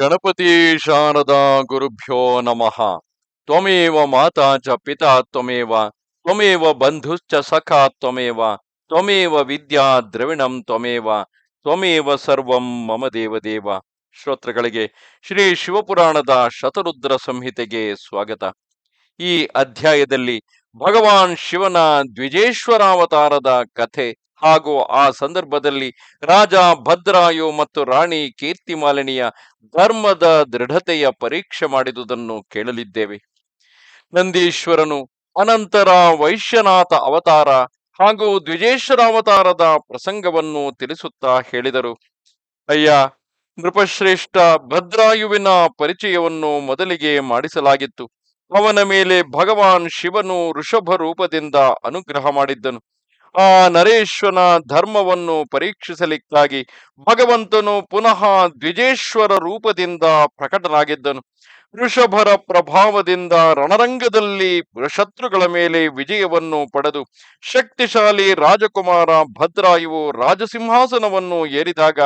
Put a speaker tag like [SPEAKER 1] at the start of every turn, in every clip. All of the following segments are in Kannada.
[SPEAKER 1] ಗಣಪತಿ ಶಾರದಾ ಗುರುಭ್ಯೋ ನಮಃ. ತ್ವಮೇವ ಮಾತಾ ಚ ಪಿತಾ ತ್ವಮೇವ ತ್ವಮೇವ ಬಂಧುಶ್ಚ ಸಖಾ ತ್ವಮೇವ ತ್ವಮೇವ ವಿದ್ಯಾ ದ್ರವಿಣಂ ತ್ವಮೇವ ತ್ವಮೇವ ಸರ್ವಂ ಮಮ ದೇವದೇವ. ಶ್ರೋತೃಗಳಿಗೆ ಶ್ರೀ ಶಿವಪುರಾಣದ ಶತರುದ್ರ ಸಂಹಿತೆಗೆ ಸ್ವಾಗತ. ಈ ಅಧ್ಯಾಯದಲ್ಲಿ ಭಗವಾನ್ ಶಿವನ ದ್ವಿಜೇಶ್ವರಾವತಾರದ ಕಥೆ ಹಾಗೂ ಆ ಸಂದರ್ಭದಲ್ಲಿ ರಾಜ ಭದ್ರಾಯು ಮತ್ತು ರಾಣಿ ಕೀರ್ತಿಮಾಲಿನಿಯ ಧರ್ಮದ ದೃಢತೆಯ ಪರೀಕ್ಷೆ ಮಾಡಿದುದನ್ನು ಕೇಳಲಿದ್ದೇವೆ. ನಂದೀಶ್ವರನು ಅನಂತರ ವೈಶ್ಯನಾಥ ಅವತಾರ ಹಾಗೂ ದ್ವಿಜೇಶ್ವರ ಅವತಾರದ ಪ್ರಸಂಗವನ್ನು ತಿಳಿಸುತ್ತಾ ಹೇಳಿದರು. ಅಯ್ಯ, ನೃಪಶ್ರೇಷ್ಠ ಭದ್ರಾಯುವಿನ ಪರಿಚಯವನ್ನು ಮೊದಲಿಗೆ ಮಾಡಿಸಲಾಗಿತ್ತು. ಅವನ ಮೇಲೆ ಭಗವಾನ್ ಶಿವನು ಋಷಭ ರೂಪದಿಂದ ಅನುಗ್ರಹ ಮಾಡಿದ್ದನು. ಆ ನರೇಶ್ವನ ಧರ್ಮವನ್ನು ಪರೀಕ್ಷಿಸಲಿಕ್ಕಾಗಿ ಭಗವಂತನು ಪುನಃ ದ್ವಿಜೇಶ್ವರ ರೂಪದಿಂದ ಪ್ರಕಟನಾಗಿದ್ದನು. ಋಷಭರ ಪ್ರಭಾವದಿಂದ ರಣರಂಗದಲ್ಲಿ ಶತ್ರುಗಳ ಮೇಲೆ ವಿಜಯವನ್ನು ಪಡೆದು ಶಕ್ತಿಶಾಲಿ ರಾಜಕುಮಾರ ಭದ್ರಾಯುವು ರಾಜಸಿಂಹಾಸನವನ್ನು ಏರಿದಾಗ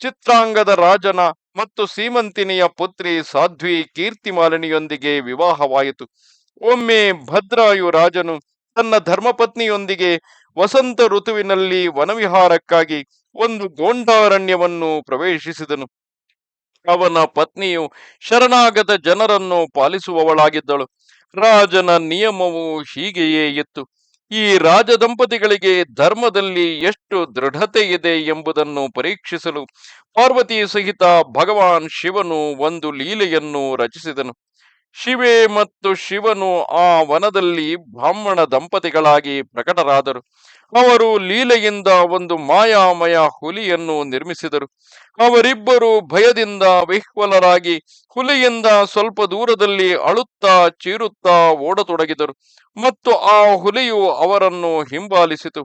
[SPEAKER 1] ಚಿತ್ರಾಂಗದ ರಾಜನ ಮತ್ತು ಸೀಮಂತಿನಿಯ ಪುತ್ರಿ ಸಾಧ್ವಿ ಕೀರ್ತಿಮಾಲಿನಿಯೊಂದಿಗೆ ವಿವಾಹವಾಯಿತು. ಒಮ್ಮೆ ಭದ್ರಾಯು ರಾಜನು ತನ್ನ ಧರ್ಮಪತ್ನಿಯೊಂದಿಗೆ ವಸಂತ ಋತುವಿನಲ್ಲಿ ವನವಿಹಾರಕ್ಕಾಗಿ ಒಂದು ಗೋಂಡಾರಣ್ಯವನ್ನು ಪ್ರವೇಶಿಸಿದನು. ಅವನ ಪತ್ನಿಯು ಶರಣಾಗತ ಜನರನ್ನು ಪಾಲಿಸುವವಳಾಗಿದ್ದಳು. ರಾಜನ ನಿಯಮವು ಹೀಗೆಯೇ ಇತ್ತು. ಈ ರಾಜ ದಂಪತಿಗಳಿಗೆ ಧರ್ಮದಲ್ಲಿ ಎಷ್ಟು ದೃಢತೆ ಇದೆ ಎಂಬುದನ್ನು ಪರೀಕ್ಷಿಸಲು ಪಾರ್ವತಿ ಸಹಿತ ಭಗವಾನ್ ಶಿವನು ಒಂದು ಲೀಲೆಯನ್ನು ರಚಿಸಿದನು. ಶಿವೆ ಮತ್ತು ಶಿವನು ಆ ವನದಲ್ಲಿ ಬ್ರಾಹ್ಮಣ ದಂಪತಿಗಳಾಗಿ ಪ್ರಕಟರಾದರು. ಅವರು ಲೀಲೆಯಿಂದ ಒಂದು ಮಾಯಾಮಯ ಹುಲಿಯನ್ನು ನಿರ್ಮಿಸಿದರು. ಅವರಿಬ್ಬರು ಭಯದಿಂದ ವಿಹ್ವಲರಾಗಿ ಹುಲಿಯಿಂದ ಸ್ವಲ್ಪ ದೂರದಲ್ಲಿ ಅಳುತ್ತಾ ಚೀರುತ್ತಾ ಓಡತೊಡಗಿದರು ಮತ್ತು ಆ ಹುಲಿಯು ಅವರನ್ನು ಹಿಂಬಾಲಿಸಿತು.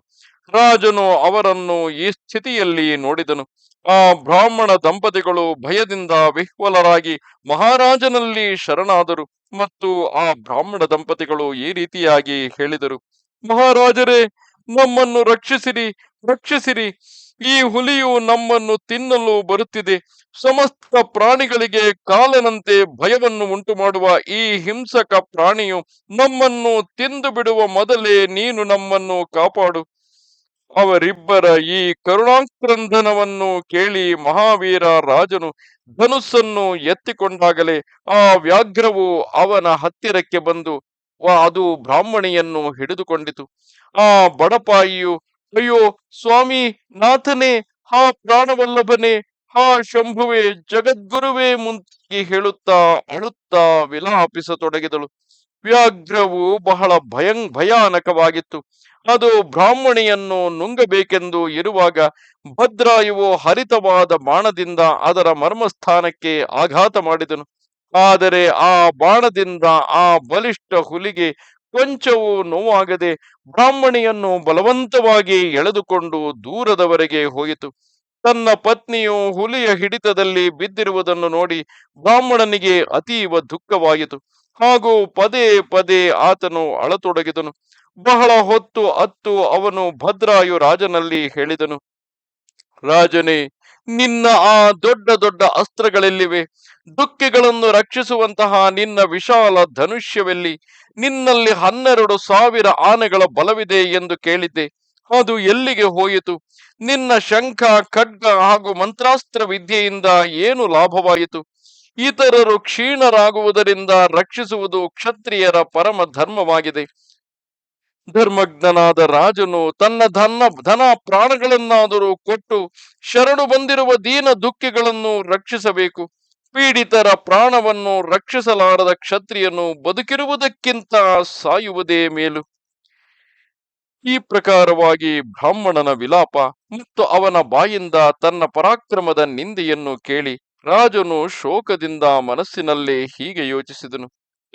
[SPEAKER 1] ರಾಜನು ಅವರನ್ನು ಈ ಸ್ಥಿತಿಯಲ್ಲಿ ನೋಡಿದನು. ಆ ಬ್ರಾಹ್ಮಣ ದಂಪತಿಗಳು ಭಯದಿಂದ ವಿಹ್ವಲರಾಗಿ ಮಹಾರಾಜನಲ್ಲಿ ಶರಣಾದರು ಮತ್ತು ಆ ಬ್ರಾಹ್ಮಣ ದಂಪತಿಗಳು ಈ ರೀತಿಯಾಗಿ ಹೇಳಿದರು. ಮಹಾರಾಜರೇ, ನಮ್ಮನ್ನು ರಕ್ಷಿಸಿರಿ ರಕ್ಷಿಸಿರಿ. ಈ ಹುಲಿಯು ನಮ್ಮನ್ನು ತಿನ್ನಲು ಬರುತ್ತಿದೆ. ಸಮಸ್ತ ಪ್ರಾಣಿಗಳಿಗೆ ಕಾಲನಂತೆ ಭಯವನ್ನು ಉಂಟು ಮಾಡುವ ಈ ಹಿಂಸಕ ಪ್ರಾಣಿಯು ನಮ್ಮನ್ನು ತಿಂದು ಬಿಡುವ ಮೊದಲೇ ನೀನು ನಮ್ಮನ್ನು ಕಾಪಾಡು. ಅವರಿಬ್ಬರ ಈ ಕರುಣಾಕ್ರಂದನವನ್ನು ಕೇಳಿ ಮಹಾವೀರ ರಾಜನು ಧನುಸ್ಸನ್ನು ಎತ್ತಿಕೊಂಡಾಗಲೇ ಆ ವ್ಯಾಘ್ರವು ಅವನ ಹತ್ತಿರಕ್ಕೆ ಬಂದು ಅದು ಬ್ರಾಹ್ಮಣಿಯನ್ನು ಹಿಡಿದುಕೊಂಡಿತು. ಆ ಬಡಪಾಯಿಯು, ಅಯ್ಯೋ ಸ್ವಾಮಿ, ನಾಥನೇ ಹಾ ಪ್ರಾಣವಲ್ಲಭನೇ ಹಾ ಶಂಭುವೆ, ಜಗದ್ಗುರುವೇ ಮುಂತಿ ಹೇಳುತ್ತಾ ಅಳುತ್ತಾ ವಿಲಾಪಿಸತೊಡಗಿದಳು. ವ್ಯಾಘ್ರವು ಬಹಳ ಭಯಂ, ಭಯಾನಕವಾಗಿತ್ತು. ಅದು ಬ್ರಾಹ್ಮಣಿಯನ್ನು ನುಂಗಬೇಕೆಂದು ಇರುವಾಗ ಭದ್ರಾಯುವು ಹರಿತವಾದ ಬಾಣದಿಂದ ಅದರ ಮರ್ಮಸ್ಥಾನಕ್ಕೆ ಆಘಾತ ಮಾಡಿದನು. ಆದರೆ ಆ ಬಾಣದಿಂದ ಆ ಬಲಿಷ್ಠ ಹುಲಿಗೆ ಕೊಂಚವೂ ನೋವಾಗದೆ ಬ್ರಾಹ್ಮಣಿಯನ್ನು ಬಲವಂತವಾಗಿ ಎಳೆದುಕೊಂಡು ದೂರದವರೆಗೆ ಹೋಯಿತು. ತನ್ನ ಪತ್ನಿಯು ಹುಲಿಯ ಹಿಡಿತದಲ್ಲಿ ಬಿದ್ದಿರುವುದನ್ನು ನೋಡಿ ಬ್ರಾಹ್ಮಣನಿಗೆ ಅತೀವ ದುಃಖವಾಯಿತು. ಹಾಗೂ ಪದೇ ಪದೇ ಆತನು ಅಳತೊಡಗಿದನು. ಬಹಳ ಹೊತ್ತು ಅತ್ತು ಅವನು ಭದ್ರಾಯು ರಾಜನಲ್ಲಿ ಹೇಳಿದನು, ರಾಜನೇ, ನಿನ್ನ ಆ ದೊಡ್ಡ ದೊಡ್ಡ ಅಸ್ತ್ರಗಳೆಲ್ಲಿವೆ? ದುಃಖಿಗಳನ್ನು ರಕ್ಷಿಸುವಂತಹ ನಿನ್ನ ವಿಶಾಲ ಧನುಷ್ಯವೆಲ್ಲಿ? ನಿನ್ನಲ್ಲಿ ಹನ್ನೆರಡು ಸಾವಿರ ಆನೆಗಳ ಬಲವಿದೆ ಎಂದು ಕೇಳಿದ್ದೆ. ಅದು ಎಲ್ಲಿಗೆ ಹೋಯಿತು? ನಿನ್ನ ಶಂಖ, ಖಡ್ಗ ಹಾಗೂ ಮಂತ್ರಾಸ್ತ್ರ ವಿದ್ಯೆಯಿಂದ ಏನು ಲಾಭವಾಯಿತು? ಇತರರು ಕ್ಷೀಣರಾಗುವುದರಿಂದ ರಕ್ಷಿಸುವುದು ಕ್ಷತ್ರಿಯರ ಪರಮ ಧರ್ಮವಾಗಿದೆ. ಧರ್ಮಜ್ಞನಾದ ರಾಜನು ತನ್ನ ಧನ ಧನ ಪ್ರಾಣಗಳನ್ನಾದರೂ ಕೊಟ್ಟು ಶರಣು ಬಂದಿರುವ ದೀನ ದುಃಖಿಗಳನ್ನು ರಕ್ಷಿಸಬೇಕು. ಪೀಡಿತರ ಪ್ರಾಣವನ್ನು ರಕ್ಷಿಸಲಾರದ ಕ್ಷತ್ರಿಯನು ಬದುಕಿರುವುದಕ್ಕಿಂತ ಸಾಯುವುದೇ ಮೇಲು. ಈ ಪ್ರಕಾರವಾಗಿ ಬ್ರಾಹ್ಮಣನ ವಿಲಾಪ ಮತ್ತು ಅವನ ಬಾಯಿಂದ ತನ್ನ ಪರಾಕ್ರಮದ ನಿಂದೆಯನ್ನು ಕೇಳಿ ರಾಜನು ಶೋಕದಿಂದ ಮನಸ್ಸಿನಲ್ಲೇ ಹೀಗೆ ಯೋಚಿಸಿದನು.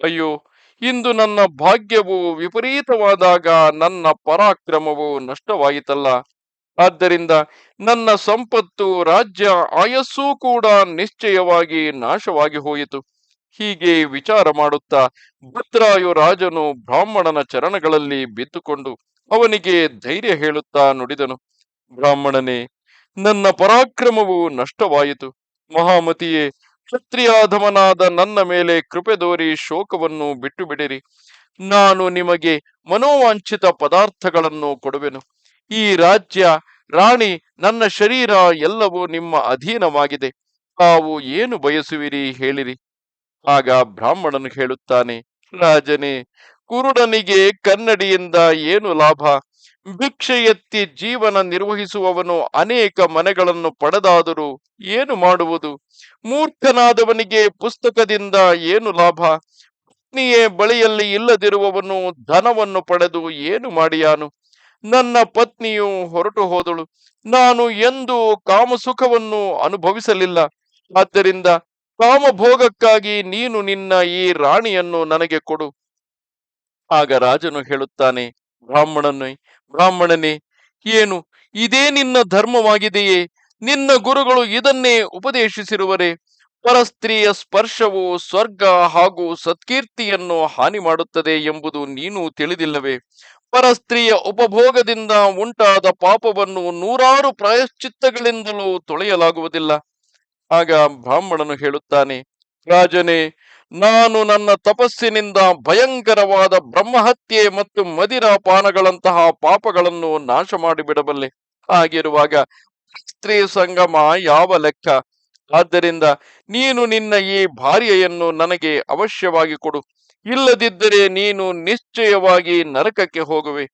[SPEAKER 1] ಅಯ್ಯೋ, ಇಂದು ನನ್ನ ಭಾಗ್ಯವು ವಿಪರೀತವಾದಾಗ ನನ್ನ ಪರಾಕ್ರಮವು ನಷ್ಟವಾಯಿತಲ್ಲ. ಆದ್ದರಿಂದ ನನ್ನ ಸಂಪತ್ತು, ರಾಜ್ಯ, ಆಯಸ್ಸೂ ಕೂಡ ನಿಶ್ಚಯವಾಗಿ ನಾಶವಾಗಿ ಹೋಯಿತು. ಹೀಗೆ ವಿಚಾರ ಮಾಡುತ್ತಾ ಭದ್ರಾಯು ರಾಜನು ಬ್ರಾಹ್ಮಣನ ಚರಣಗಳಲ್ಲಿ ಬಿದ್ದುಕೊಂಡು ಅವನಿಗೆ ಧೈರ್ಯ ಹೇಳುತ್ತಾ ನುಡಿದನು. ಬ್ರಾಹ್ಮಣನೇ, ನನ್ನ ಪರಾಕ್ರಮವು ನಷ್ಟವಾಯಿತು. ಮಹಾಮತಿಯೇ ಕ್ಷತ್ರಿಯಾಧಮನಾದ ನನ್ನ ಮೇಲೆ ಕೃಪೆ ದೋರಿ ಶೋಕವನ್ನು ಬಿಟ್ಟು ಬಿಡಿರಿ ನಾನು ನಿಮಗೆ ಮನೋವಾಂಛಿತ ಪದಾರ್ಥಗಳನ್ನು ಕೊಡುವೆನು. ಈ ರಾಜ್ಯ, ರಾಣಿ, ನನ್ನ ಶರೀರ ಎಲ್ಲವೂ ನಿಮ್ಮ ಅಧೀನವಾಗಿದೆ. ತಾವು ಏನು ಬಯಸುವಿರಿ ಹೇಳಿರಿ. ಆಗ ಬ್ರಾಹ್ಮಣನು ಹೇಳುತ್ತಾನೆ, ರಾಜನೇ, ಕುರುಡನಿಗೆ ಕನ್ನಡಿಯಿಂದ ಏನು ಲಾಭ? ಭಿಕ್ಷೆ ಎತ್ತಿ ಜೀವನ ನಿರ್ವಹಿಸುವವನು ಅನೇಕ ಮನೆಗಳನ್ನು ಪಡೆದಾದರೂ ಏನು ಮಾಡುವುದು? ಮೂರ್ಖನಾದವನಿಗೆ ಪುಸ್ತಕದಿಂದ ಏನು ಲಾಭ? ಪತ್ನಿಯೇ ಬಳಿಯಲ್ಲಿ ಇಲ್ಲದಿರುವವನು ಧನವನ್ನು ಪಡೆದು ಏನು ಮಾಡಿಯಾನು? ನನ್ನ ಪತ್ನಿಯು ಹೊರಟು ಹೋದಳು. ನಾನು ಎಂದು ಕಾಮಸುಖವನ್ನು ಅನುಭವಿಸಲಿಲ್ಲ. ಆದ್ದರಿಂದ ಕಾಮಭೋಗಕ್ಕಾಗಿ ನೀನು ನಿನ್ನ ಈ ರಾಣಿಯನ್ನು ನನಗೆ ಕೊಡು. ಆಗ ರಾಜನು ಹೇಳುತ್ತಾನೆ, ಬ್ರಾಹ್ಮಣನೇ ಬ್ರಾಹ್ಮಣನೇ, ಏನು, ಇದೇ ನಿನ್ನ ಧರ್ಮವಾಗಿದೆಯೇ? ನಿನ್ನ ಗುರುಗಳು ಇದನ್ನೇ ಉಪದೇಶಿಸಿರುವರೆ? ಪರಸ್ತ್ರೀಯ ಸ್ಪರ್ಶವು ಸ್ವರ್ಗ ಹಾಗೂ ಸತ್ಕೀರ್ತಿಯನ್ನು ಹಾನಿ ಮಾಡುತ್ತದೆ ಎಂಬುದು ನೀನು ತಿಳಿದಿಲ್ಲವೇ? ಪರಸ್ತ್ರೀಯ ಉಪಭೋಗದಿಂದ ಉಂಟಾದ ಪಾಪವನ್ನು ನೂರಾರು ಪ್ರಾಯಶ್ಚಿತ್ತಗಳಿಂದಲೂ ತೊಳೆಯಲಾಗುವುದಿಲ್ಲ. ಆಗ ಬ್ರಾಹ್ಮಣನು ಹೇಳುತ್ತಾನೆ, ರಾಜನೇ ನಾನು ನನ್ನ ತಪಸ್ಸಿನಿಂದ ಭಯಂಕರವಾದ ಬ್ರಹ್ಮಹತ್ಯೆ ಮತ್ತು ಮದಿರ ಪಾನಗಳಂತಹ ಪಾಪಗಳನ್ನು ನಾಶ ಮಾಡಿಬಿಡಬಲ್ಲೆ. ಹಾಗಿರುವಾಗ ಸ್ತ್ರೀ ಸಂಗಮ ಯಾವ ಲೆಕ್ಕ? ಆದ್ದರಿಂದ ನೀನು ನಿನ್ನ ಈ ಭಾರ್ಯೆಯನ್ನು ನನಗೆ ಅವಶ್ಯವಾಗಿ ಕೊಡು. ಇಲ್ಲದಿದ್ದರೆ ನೀನು ನಿಶ್ಚಯವಾಗಿ ನರಕಕ್ಕೆ ಹೋಗುವೆ.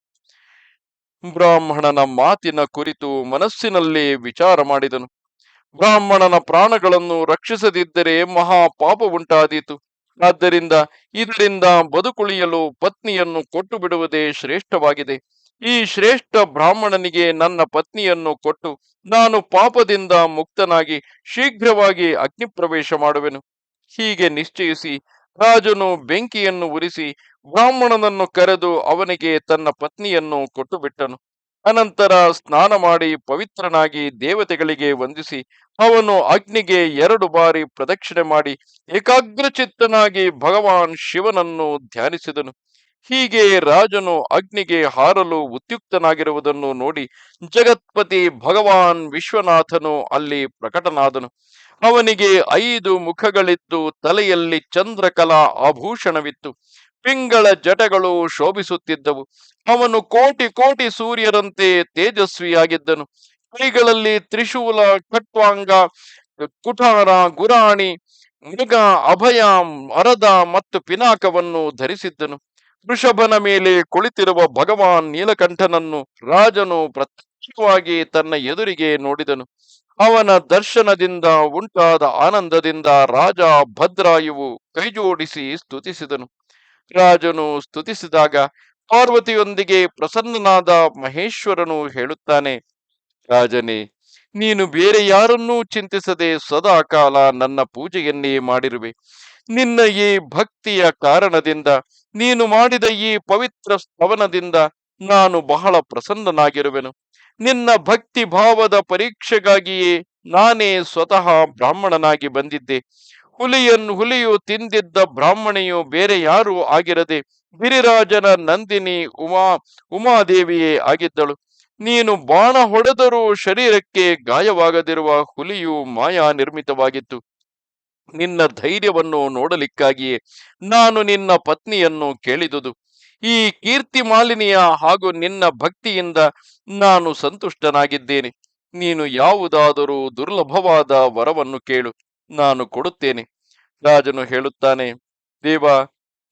[SPEAKER 1] ಬ್ರಾಹ್ಮಣನ ಮಾತಿನ ಕುರಿತು ಮನಸ್ಸಿನಲ್ಲಿ ವಿಚಾರ ಮಾಡಿದನು. ಬ್ರಾಹ್ಮಣನ ಪ್ರಾಣಗಳನ್ನು ರಕ್ಷಿಸದಿದ್ದರೆ ಮಹಾ ಪಾಪ ಉಂಟಾದೀತು. ಆದ್ದರಿಂದ ಇದರಿಂದ ಬದುಕುಳಿಯಲು ಪತ್ನಿಯನ್ನು ಕೊಟ್ಟು ಬಿಡುವುದೇ ಶ್ರೇಷ್ಠವಾಗಿದೆ. ಈ ಶ್ರೇಷ್ಠ ಬ್ರಾಹ್ಮಣನಿಗೆ ನನ್ನ ಪತ್ನಿಯನ್ನು ಕೊಟ್ಟು ನಾನು ಪಾಪದಿಂದ ಮುಕ್ತನಾಗಿ ಶೀಘ್ರವಾಗಿ ಅಗ್ನಿಪ್ರವೇಶ ಮಾಡುವೆನು. ಹೀಗೆ ನಿಶ್ಚಯಿಸಿ ರಾಜನು ಬೆಂಕಿಯನ್ನು ಉರಿಸಿ ಬ್ರಾಹ್ಮಣನನ್ನು ಕರೆದು ಅವನಿಗೆ ತನ್ನ ಪತ್ನಿಯನ್ನು ಕೊಟ್ಟು ಬಿಟ್ಟನು ಅನಂತರ ಸ್ನಾನ ಮಾಡಿ ಪವಿತ್ರನಾಗಿ ದೇವತೆಗಳಿಗೆ ವಂದಿಸಿ ಅವನು ಅಗ್ನಿಗೆ ಎರಡು ಬಾರಿ ಪ್ರದಕ್ಷಿಣೆ ಮಾಡಿ ಏಕಾಗ್ರಚಿತ್ತನಾಗಿ ಭಗವಾನ್ ಶಿವನನ್ನು ಧ್ಯಾನಿಸಿದನು. ಹೀಗೆ ರಾಜನು ಅಗ್ನಿಗೆ ಹಾರಲು ಉತ್ಯುಕ್ತನಾಗಿರುವುದನ್ನು ನೋಡಿ ಜಗತ್ಪತಿ ಭಗವಾನ್ ವಿಶ್ವನಾಥನು ಅಲ್ಲಿ ಪ್ರಕಟನಾದನು. ಅವನಿಗೆ ಐದು ಮುಖಗಳಿದ್ದು ತಲೆಯಲ್ಲಿ ಚಂದ್ರಕಲಾ ಆಭೂಷಣವಿತ್ತು. ಪಿಂಗಳ ಜಟಗಳು ಶೋಭಿಸುತ್ತಿದ್ದವು. ಅವನು ಕೋಟಿ ಕೋಟಿ ಸೂರ್ಯರಂತೆ ತೇಜಸ್ವಿಯಾಗಿದ್ದನು. ಕೈಗಳಲ್ಲಿ ತ್ರಿಶೂಲ, ಕಟ್ವಾಂಗ ಕುಠಾರ ಗುರಾಣಿ, ಮೃಗ, ಅಭಯ, ಅರದ ಮತ್ತು ಪಿನಾಕವನ್ನು ಧರಿಸಿದ್ದನು. ವೃಷಭನ ಮೇಲೆ ಕುಳಿತಿರುವ ಭಗವಾನ್ ನೀಲಕಂಠನನ್ನು ರಾಜನು ಪ್ರತ್ಯಕ್ಷವಾಗಿ ತನ್ನ ಎದುರಿಗೆ ನೋಡಿದನು. ಅವನ ದರ್ಶನದಿಂದ ಉಂಟಾದ ಆನಂದದಿಂದ ರಾಜ ಭದ್ರಾಯುವು ಕೈಜೋಡಿಸಿ ಸ್ತುತಿಸಿದನು. ರಾಜನು ಸ್ತುತಿಸಿದಾಗ ಪಾರ್ವತಿಯೊಂದಿಗೆ ಪ್ರಸನ್ನನಾದ ಮಹೇಶ್ವರನು ಹೇಳುತ್ತಾನೆ, ರಾಜನೇ, ನೀನು ಬೇರೆ ಯಾರನ್ನೂ ಚಿಂತಿಸದೆ ಸದಾ ಕಾಲ ನನ್ನ ಪೂಜೆಯನ್ನೇ ಮಾಡಿರುವೆ. ನಿನ್ನ ಈ ಭಕ್ತಿಯ ಕಾರಣದಿಂದ, ನೀನು ಮಾಡಿದ ಈ ಪವಿತ್ರ ಸ್ತವನದಿಂದ ನಾನು ಬಹಳ ಪ್ರಸನ್ನನಾಗಿರುವೆನು. ನಿನ್ನ ಭಕ್ತಿ ಭಾವದ ಪರೀಕ್ಷೆಗಾಗಿಯೇ ನಾನೇ ಸ್ವತಃ ಬ್ರಾಹ್ಮಣನಾಗಿ ಬಂದಿದ್ದೆ. ಹುಲಿಯನ್ನು ಹುಲಿಯು ತಿಂದಿದ್ದ ಬ್ರಾಹ್ಮಣಿಯು ಬೇರೆ ಯಾರೂ ಆಗಿರದೆ ಗಿರಿರಾಜನ ನಂದಿನಿ ಉಮಾ, ಉಮಾದೇವಿಯೇ ಆಗಿದ್ದಳು. ನೀನು ಬಾಣ ಹೊಡೆದರೂ ಶರೀರಕ್ಕೆ ಗಾಯವಾಗದಿರುವ ಹುಲಿಯು ಮಾಯಾ ನಿರ್ಮಿತವಾಗಿತ್ತು. ನಿನ್ನ ಧೈರ್ಯವನ್ನು ನೋಡಲಿಕ್ಕಾಗಿಯೇ ನಾನು ನಿನ್ನ ಪತ್ನಿಯನ್ನು ಕೇಳಿದುದು. ಈ ಕೀರ್ತಿ ಮಾಲಿನಿಯ ಹಾಗೂ ನಿನ್ನ ಭಕ್ತಿಯಿಂದ ನಾನು ಸಂತುಷ್ಟನಾಗಿದ್ದೇನೆ. ನೀನು ಯಾವುದಾದರೂ ದುರ್ಲಭವಾದ ವರವನ್ನು ಕೇಳು. ನಾನು ಕೊಡುತ್ತೇನೆ. ರಾಜನು ಹೇಳುತ್ತಾನೆ, ದೇವ,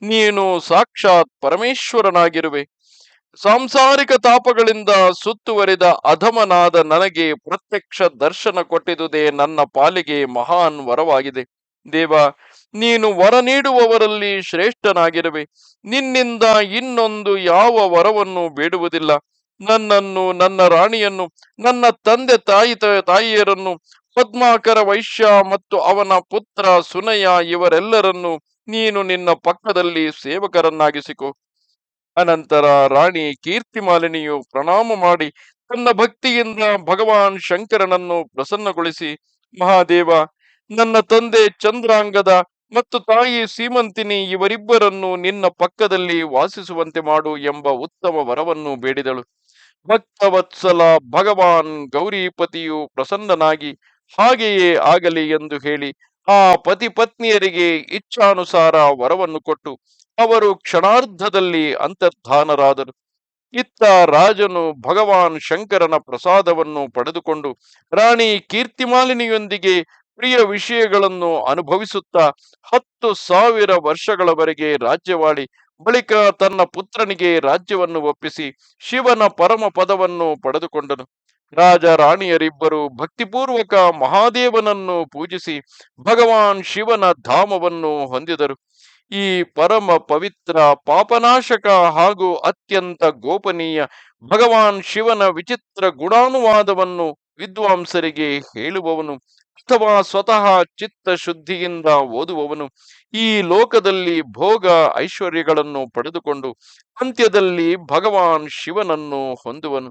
[SPEAKER 1] ನೀನು ಸಾಕ್ಷಾತ್ ಪರಮೇಶ್ವರನಾಗಿರುವೆ. ಸಾಂಸಾರಿಕ ತಾಪಗಳಿಂದ ಸುತ್ತುವರಿದ ಅಧಮನಾದ ನನಗೆ ಪ್ರತ್ಯಕ್ಷ ದರ್ಶನ ಕೊಟ್ಟಿದುದೇ ನನ್ನ ಪಾಲಿಗೆ ಮಹಾನ್ ವರವಾಗಿದೆ. ದೇವ, ನೀನು ವರ ನೀಡುವವರಲ್ಲಿ ಶ್ರೇಷ್ಠನಾಗಿರುವೆ. ನಿನ್ನಿಂದ ಇನ್ನೊಂದು ಯಾವ ವರವನ್ನು ಬೇಡುವುದಿಲ್ಲ. ನನ್ನನ್ನು, ನನ್ನ ರಾಣಿಯನ್ನು, ನನ್ನ ತಂದೆ ತಾಯಿ ತಾಯಿಯರನ್ನು ಪದ್ಮಾಕರ ವೈಶ್ಯ ಮತ್ತು ಅವನ ಪುತ್ರ ಸುನಯ ಇವರೆಲ್ಲರನ್ನು ನೀನು ನಿನ್ನ ಪಕ್ಕದಲ್ಲಿ ಸೇವಕರನ್ನಾಗಿಸಿಕೊ. ಅನಂತರ ರಾಣಿ ಕೀರ್ತಿಮಾಲಿನಿಯು ಪ್ರಣಾಮ ಮಾಡಿ ತನ್ನ ಭಕ್ತಿಯಿಂದ ಭಗವಾನ್ ಶಂಕರನನ್ನು ಪ್ರಸನ್ನಗೊಳಿಸಿ, ಮಹಾದೇವ, ನನ್ನ ತಂದೆ ಚಂದ್ರಾಂಗದ ಮತ್ತು ತಾಯಿ ಸೀಮಂತಿನಿ ಇವರಿಬ್ಬರನ್ನು ನಿನ್ನ ಪಕ್ಕದಲ್ಲಿ ವಾಸಿಸುವಂತೆ ಮಾಡು ಎಂಬ ಉತ್ತಮ ವರವನ್ನು ಬೇಡಿದಳು. ಭಕ್ತವತ್ಸಲ ಭಗವಾನ್ ಗೌರಿಪತಿಯು ಪ್ರಸನ್ನನಾಗಿ ಹಾಗೆಯೇ ಆಗಲಿ ಎಂದು ಹೇಳಿ ಆ ಪತಿ ಪತ್ನಿಯರಿಗೆ ಇಚ್ಛಾನುಸಾರ ವರವನ್ನು ಕೊಟ್ಟು ಅವರು ಕ್ಷಣಾರ್ಧದಲ್ಲಿ ಅಂತರ್ಧಾನರಾದರು. ಇತ್ತ ರಾಜನು ಭಗವಾನ್ ಶಂಕರನ ಪ್ರಸಾದವನ್ನು ಪಡೆದುಕೊಂಡು ರಾಣಿ ಕೀರ್ತಿಮಾಲಿನಿಯೊಂದಿಗೆ ಪ್ರಿಯ ವಿಷಯಗಳನ್ನು ಅನುಭವಿಸುತ್ತಾ ಹತ್ತು ಸಾವಿರ ವರ್ಷಗಳವರೆಗೆ ರಾಜ್ಯವಾಳಿ ಬಳಿಕ ತನ್ನ ಪುತ್ರನಿಗೆ ರಾಜ್ಯವನ್ನು ಒಪ್ಪಿಸಿ ಶಿವನ ಪರಮ ಪದವನ್ನು ಪಡೆದುಕೊಂಡನು. ರಾಜ ರಾಣಿಯರಿಬ್ಬರು ಭಕ್ತಿಪೂರ್ವಕ ಮಹಾದೇವನನ್ನು ಪೂಜಿಸಿ ಭಗವಾನ್ ಶಿವನ ಧಾಮವನ್ನು ಹೊಂದಿದರು. ಈ ಪರಮ ಪವಿತ್ರ ಪಾಪನಾಶಕ ಹಾಗೂ ಅತ್ಯಂತ ಗೋಪನೀಯ ಭಗವಾನ್ ಶಿವನ ವಿಚಿತ್ರ ಗುಣಾನುವಾದವನ್ನು ವಿದ್ವಾಂಸರಿಗೆ ಹೇಳುವವನು ಅಥವಾ ಸ್ವತಃ ಚಿತ್ತ ಶುದ್ಧಿಯಿಂದ ಓದುವವನು ಈ ಲೋಕದಲ್ಲಿ ಭೋಗ ಐಶ್ವರ್ಯಗಳನ್ನು ಪಡೆದುಕೊಂಡು ಅಂತ್ಯದಲ್ಲಿ ಭಗವಾನ್ ಶಿವನನ್ನು ಹೊಂದುವನು.